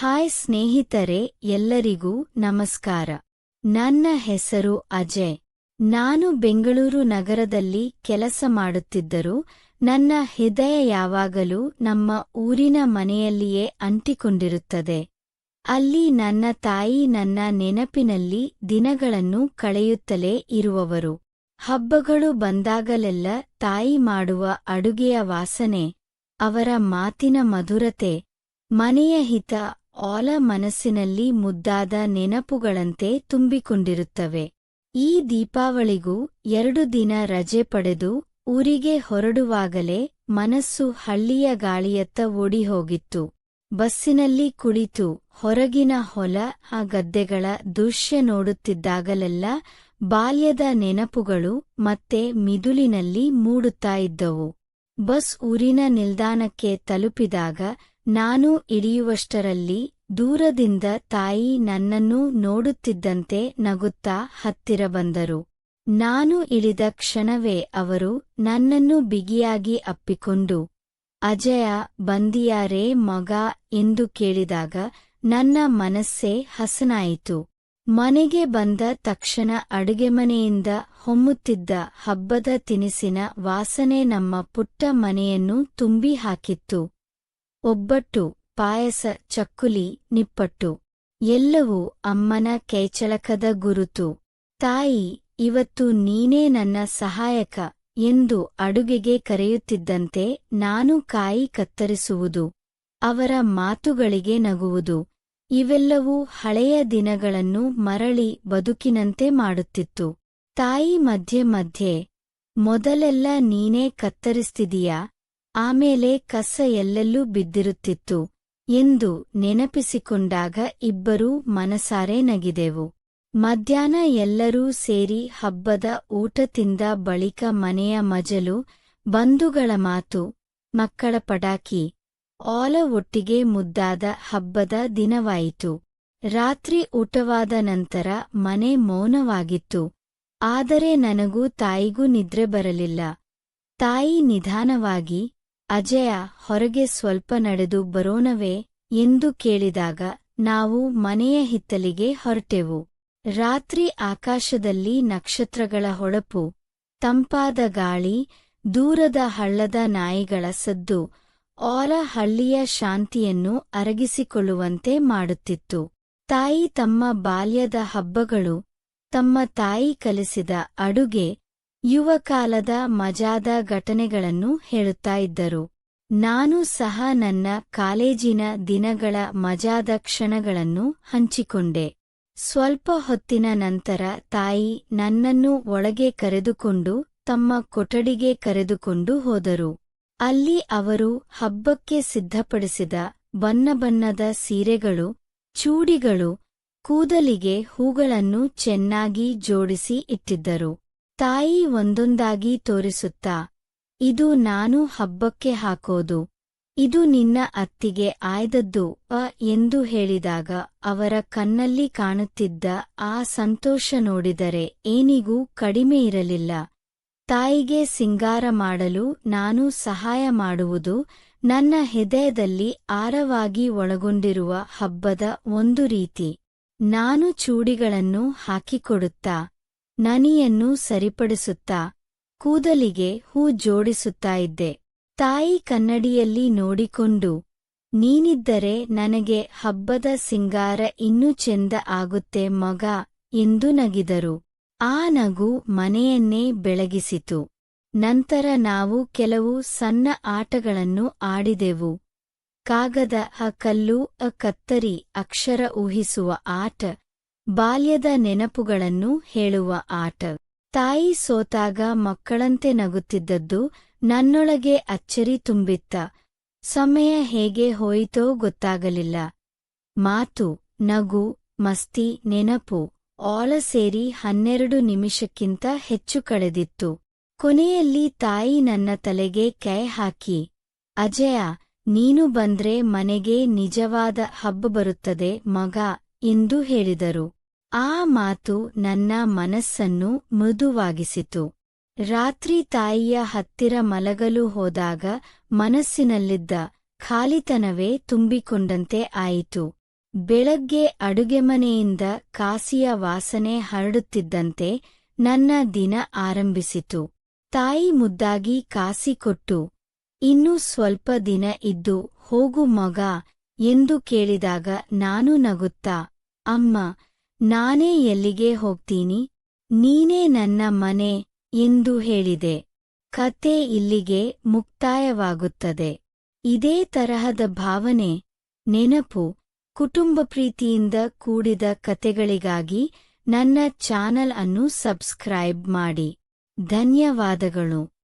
Hi ಸ್ನೇಹಿತರೆ, ಎಲ್ಲರಿಗೂ ನಮಸ್ಕಾರ. ನನ್ನ ಹೆಸರು ಅಜಯ್. ನಾನು ಬೆಂಗಳೂರು ನಗರದಲ್ಲಿ ಕೆಲಸ ಮಾಡುತ್ತಿದ್ದರೂ, ನನ್ನ ಹೃದಯ ಯಾವಾಗಲೂ ನಮ್ಮ ಊರಿನ ಮನೆಯಲ್ಲಿಯೇ ಅಂಟಿಕೊಂಡಿರುತ್ತದೆ. ಅಲ್ಲಿ ನನ್ನ ತಾಯಿ ನನ್ನ ನೆನಪಿನಲ್ಲಿ ದಿನಗಳನ್ನು ಕಳೆಯುತ್ತಲೇ ಇರುವವರು. ಹಬ್ಬಗಳು ಬಂದಾಗಲೆಲ್ಲ ತಾಯಿ ಮಾಡುವ ಅಡುಗೆಯ ವಾಸನೆ, ಅವರ ಮಾತಿನ ಮಧುರತೆ, ಮನೆಯ ಹಿತ ಆಲ ಮನಸ್ಸಿನಲ್ಲಿ ಮುದ್ದಾದ ನೆನಪುಗಳಂತೆ ತುಂಬಿಕೊಂಡಿರುತ್ತವೆ. ಈ ದೀಪಾವಳಿಗೂ ಎರಡು ದಿನ ರಜೆ ಪಡೆದು ಊರಿಗೆ ಹೊರಡುವಾಗಲೇ ಮನಸ್ಸು ಹಳ್ಳಿಯ ಗಾಳಿಯತ್ತ ಓಡಿಹೋಗಿತ್ತು. ಬಸ್ಸಿನಲ್ಲಿ ಕುಳಿತು ಹೊರಗಿನ ಹೊಲ ಆ ಗದ್ದೆಗಳ ದೃಶ್ಯ ನೋಡುತ್ತಿದ್ದಾಗಲೆಲ್ಲ ಬಾಲ್ಯದ ನೆನಪುಗಳು ಮತ್ತೆ ಮಿದುಲಿನಲ್ಲಿ ಮೂಡುತ್ತಾ ಇದ್ದವು. ಬಸ್ ಊರಿನ ನಿಲ್ದಾಣಕ್ಕೆ ತಲುಪಿದಾಗ ನಾನು ಇಳಿಯುವಷ್ಟರಲ್ಲಿ ದೂರದಿಂದ ತಾಯಿ ನನ್ನನ್ನು ನೋಡುತ್ತಿದ್ದಂತೆ ನಗುತ್ತಾ ಹತ್ತಿರ ಬಂದರು. ನಾನು ಇಳಿದ ಕ್ಷಣವೇ ಅವರು ನನ್ನನ್ನು ಬಿಗಿಯಾಗಿ ಅಪ್ಪಿಕೊಂಡು, ಅಜಯ, ಬಂದಿಯಾರೇ ಮಗ ಎಂದು ಕೇಳಿದಾಗ ನನ್ನ ಮನಸ್ಸೇ ಹಸನಾಯಿತು. ಮನೆಗೆ ಬಂದ ತಕ್ಷಣ ಅಡುಗೆಮನೆಯಿಂದ ಹೊಮ್ಮುತ್ತಿದ್ದ ಹಬ್ಬದ ತಿನಿಸಿನ ವಾಸನೆ ನಮ್ಮ ಪುಟ್ಟ ಮನೆಯನ್ನು ತುಂಬಿ ಹಾಕಿತ್ತು. ಒಬ್ಬಟ್ಟು, ಪಾಯಸ, ಚಕ್ಕುಲಿ, ನಿಪ್ಪಟ್ಟು. ಎಲ್ಲವೂ ಅಮ್ಮನ ಕೈಚಳಕದ ಗುರುತು. ತಾಯಿ, ಇವತ್ತು ನೀನೇ ನನ್ನ ಸಹಾಯಕ ಎಂದು ಅಡುಗೆಗೆ ಕರೆಯುತ್ತಿದ್ದಂತೆ ನಾನು ಕಾಯಿ ಕತ್ತರಿಸುವುದು, ಅವರ ಮಾತುಗಳಿಗೆ ನಗುವುದು. ಇವೆಲ್ಲವೂ ಹಳೆಯ ದಿನಗಳನ್ನು ಮರಳಿ ಬದುಕಿನಂತೆ ಮಾಡುತ್ತಿತ್ತು. ತಾಯಿ ಮಧ್ಯೆ ಮಧ್ಯೆ, ಮೊದಲೆಲ್ಲ ನೀನೇ ಕತ್ತರಿಸ್ತಿದೀಯಾ? ಆಮೇಲೆ ಕಸ ಎಲ್ಲೆಲ್ಲೂ ಬಿದ್ದಿರುತ್ತಿತ್ತು ಎಂದು ನೆನಪಿಸಿಕೊಂಡಾಗ ಇಬ್ಬರೂ ಮನಸಾರೆ ನಗಿದೆವು. ಮಧ್ಯಾಹ್ನ ಎಲ್ಲರೂ ಸೇರಿ ಹಬ್ಬದ ಊಟ ತಿಂದ ಬಳಿಕ ಮನೆಯ ಮಜಲು, ಬಂಧುಗಳ ಮಾತು, ಮಕ್ಕಳ ಪಟಾಕಿ, ಆಲ ಒಟ್ಟಿಗೆ ಮುದ್ದಾದ ಹಬ್ಬದ ದಿನವಾಯಿತು. ರಾತ್ರಿ ಊಟವಾದ ನಂತರ ಮನೆ ಮೌನವಾಗಿತ್ತು. ಆದರೆ ನನಗೂ ತಾಯಿಗೂ ನಿದ್ರೆ ಬರಲಿಲ್ಲ. ತಾಯಿ ನಿಧಾನವಾಗಿ ಅಜಯ ಹೊರಗೆ ಸ್ವಲ್ಪ ನಡೆದು ಬರೋಣವೇ ಎಂದು ಕೇಳಿದಾಗ, ನಾವು ಮನೆಯ ಹಿತ್ತಲಿಗೆ ಹೊರಟೆವು. ರಾತ್ರಿ ಆಕಾಶದಲ್ಲಿ ನಕ್ಷತ್ರಗಳ ಹೊಳಪು, ತಂಪಾದ ಗಾಳಿ, ದೂರದ ಹಳ್ಳದ ನಾಯಿಗಳ ಸದ್ದು ಆಲ ಹಳ್ಳಿಯ ಶಾಂತಿಯನ್ನು ಅರಗಿಸಿಕೊಳ್ಳುವಂತೆ ಮಾಡುತ್ತಿತ್ತು. ತಾಯಿ ತಮ್ಮ ಬಾಲ್ಯದ ಹಬ್ಬಗಳು, ತಮ್ಮ ತಾಯಿ ಕಲಿಸಿದ ಅಡುಗೆ ಯುವಕಾಲದ ಮಜಾದ ಘಟನೆಗಳನ್ನು ಹೇಳುತ್ತಾ ಇದ್ದರು. ನಾನು ಸಹ ನನ್ನ ಕಾಲೇಜಿನ ದಿನಗಳ ಮಜಾದ ಕ್ಷಣಗಳನ್ನು ಹಂಚಿಕೊಂಡೆ. ಸ್ವಲ್ಪ ಹೊತ್ತಿನ ನಂತರ ತಾಯಿ ನನ್ನನ್ನು ಒಳಗೆ ಕರೆದುಕೊಂಡು ತಮ್ಮ ಕೊಠಡಿಗೆ ಕರೆದುಕೊಂಡು ಹೋದರು. ಅಲ್ಲಿ ಅವರು ಹಬ್ಬಕ್ಕೆ ಸಿದ್ಧಪಡಿಸಿದ ಬಣ್ಣ ಬಣ್ಣದ ಸೀರೆಗಳು, ಚೂಡಿಗಳು, ಕೂದಲಿಗೆ ಹೂಗಳನ್ನು ಚೆನ್ನಾಗಿ ಜೋಡಿಸಿ ಇಟ್ಟಿದ್ದರು. ತಾಯಿ ಒಂದೊಂದಾಗಿ ತೋರಿಸುತ್ತಾ, ಇದು ನಾನು ಹಬ್ಬಕ್ಕೆ ಹಾಕೋದು, ಇದು ನಿನ್ನ ಅತ್ತಿಗೆ ಆಯ್ದದ್ದು ಅ ಎಂದು ಹೇಳಿದಾಗ ಅವರ ಕಣ್ಣಲ್ಲಿ ಕಾಣುತ್ತಿದ್ದ ಆ ಸಂತೋಷ ನೋಡಿದರೆ ಏನಿಗೂ ಕಡಿಮೆ ಇರಲಿಲ್ಲ. ತಾಯಿಗೆ ಸಿಂಗಾರ ಮಾಡಲು ನಾನು ಸಹಾಯ ಮಾಡುವುದು ನನ್ನ ಹೃದಯದಲ್ಲಿ ಆರವಾಗಿ ಒಳಗೊಂಡಿರುವ ಹಬ್ಬದ ಒಂದು ರೀತಿ. ನಾನು ಚೂಡಿಗಳನ್ನು ಹಾಕಿಕೊಡುತ್ತಾ ನನಿಯನ್ನು ಸರಿಪಡಿಸುತ್ತಾ ಕೂದಲಿಗೆ ಹೂ ಜೋಡಿಸುತ್ತಾ ಇದ್ದೆ. ತಾಯಿ ಕನ್ನಡಿಯಲ್ಲಿ ನೋಡಿಕೊಂಡು, ನೀನಿದ್ದರೆ ನನಗೆ ಹಬ್ಬದ ಸಿಂಗಾರ ಇನ್ನೂ ಚೆಂದ ಆಗುತ್ತೆ ಮಗ ಎಂದು ನಗಿದರು. ಆ ನಗು ಮನೆಯನ್ನೇ ಬೆಳಗಿಸಿತು. ನಂತರ ನಾವು ಕೆಲವು ಸಣ್ಣ ಆಟಗಳನ್ನು ಆಡಿದೆವು. ಕಾಗದ, ಅ ಕಲ್ಲು, ಅ ಕತ್ತರಿ, ಅಕ್ಷರ ಊಹಿಸುವ ಆಟ ಬಾಲ್ಯದ ನೆನಪುಗಳನ್ನು ಹೇಳುವ ಆಟ. ತಾಯಿ ಸೋತಾಗ ಮಕ್ಕಳಂತೆ ನಗುತ್ತಿದ್ದದ್ದು ನನ್ನೊಳಗೆ ಅಚ್ಚರಿ ತುಂಬಿತ್ತ. ಸಮಯ ಹೇಗೆ ಹೋಯಿತೋ ಗೊತ್ತಾಗಲಿಲ್ಲ. ಮಾತು, ನಗು, ಮಸ್ತಿ, ನೆನಪು, ಆಳ ಸೇರಿ ಹನ್ನೆರಡು ನಿಮಿಷಕ್ಕಿಂತ ಹೆಚ್ಚು ಕಳೆದಿತ್ತು. ಕೊನೆಯಲ್ಲಿ ತಾಯಿ ನನ್ನ ತಲೆಗೆ ಕೈ ಹಾಕಿ, ಅಜಯ, ನೀನು ಬಂದ್ರೆ ಮನೆಗೆ ನಿಜವಾದ ಹಬ್ಬ ಬರುತ್ತದೆ ಮಗ, ಎಂದು ಹೇಳಿದರು. ಆ ಮಾತು ನನ್ನ ಮನಸ್ಸನ್ನು ಮೃದುವಾಗಿಸಿತು. ರಾತ್ರಿ ತಾಯಿಯ ಹತ್ತಿರ ಮಲಗಲು ಹೋದಾಗ ಮನಸ್ಸಿನಲ್ಲಿದ್ದ ಖಾಲಿತನವೇ ತುಂಬಿಕೊಂಡಂತೆ ಆಯಿತು. ಬೆಳಗ್ಗೆ ಅಡುಗೆಮನೆಯಿಂದ ಕಾಸಿಯ ವಾಸನೆ ಹರಡುತ್ತಿದ್ದಂತೆ ನನ್ನ ದಿನ ಆರಂಭಿಸಿತು. ತಾಯಿ ಮುದ್ದಾಗಿ ಕಾಸಿ ಕೊಟ್ಟು, ಇನ್ನೂ ಸ್ವಲ್ಪ ದಿನ ಇದ್ದು ಹೋಗು ಮಗ ಎಂದು ಕೇಳಿದಾಗ ನಾನು ನಗುತ್ತಾ, ಅಮ್ಮ ನಾನೇ ಎಲ್ಲಿಗೆ ಹೋಗ್ತೀನಿ? ನೀನೇ ನನ್ನ ಮನೆ ಎಂದು ಹೇಳಿದೆ. ಕತೆ ಇಲ್ಲಿಗೆ ಮುಕ್ತಾಯವಾಗುತ್ತದೆ. ಇದೇ ತರಹದ ಭಾವನೆ, ನೆನಪು, ಕುಟುಂಬ ಪ್ರೀತಿಯಿಂದ ಕೂಡಿದ ಕತೆಗಳಿಗಾಗಿ ನನ್ನ ಚಾನಲ್ ಅನ್ನು ಸಬ್ಸ್ಕ್ರೈಬ್ ಮಾಡಿ. ಧನ್ಯವಾದಗಳು.